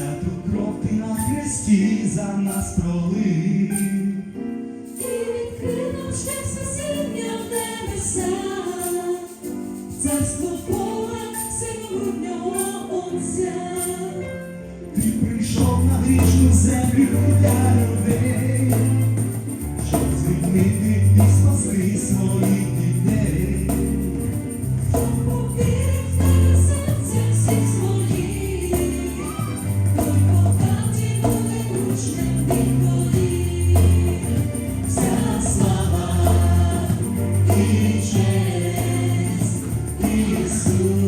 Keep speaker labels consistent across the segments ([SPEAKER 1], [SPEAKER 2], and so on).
[SPEAKER 1] Святу кров ти на хресті за нас пролив.
[SPEAKER 2] Ти відкрив ще шлях в небеса, царство Бога, сином рудного Отця.
[SPEAKER 1] Ти прийшов на річну землю для людей.
[SPEAKER 2] see.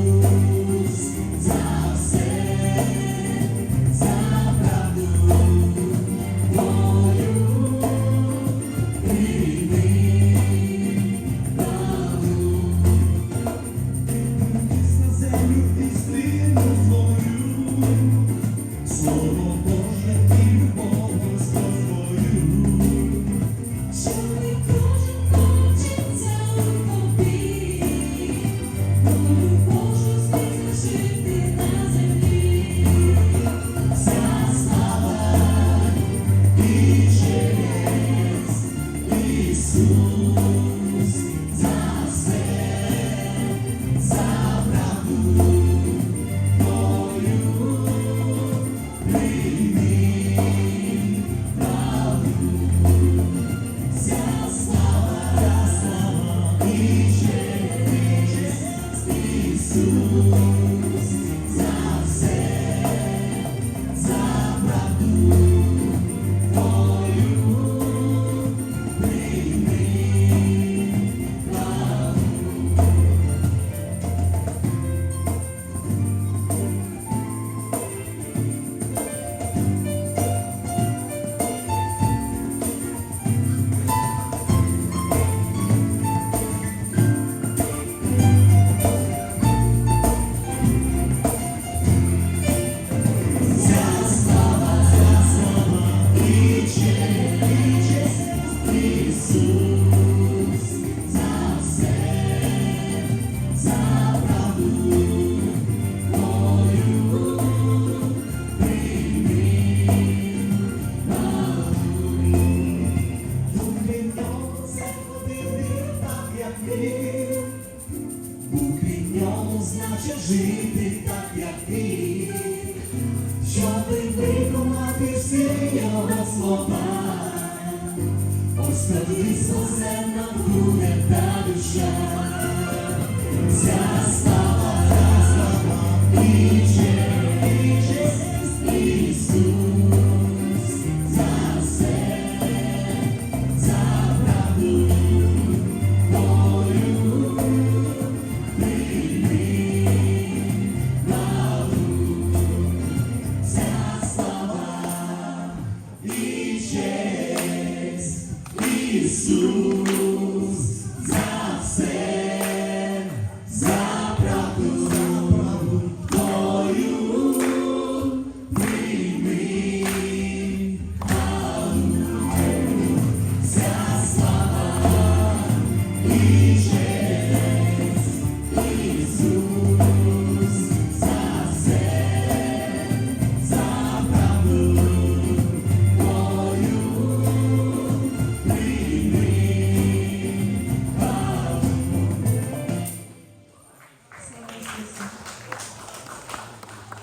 [SPEAKER 2] хоче жити
[SPEAKER 1] так, як ти, щоб виконати всі його слова, ось тоді созе нам буде та душа. Jesus.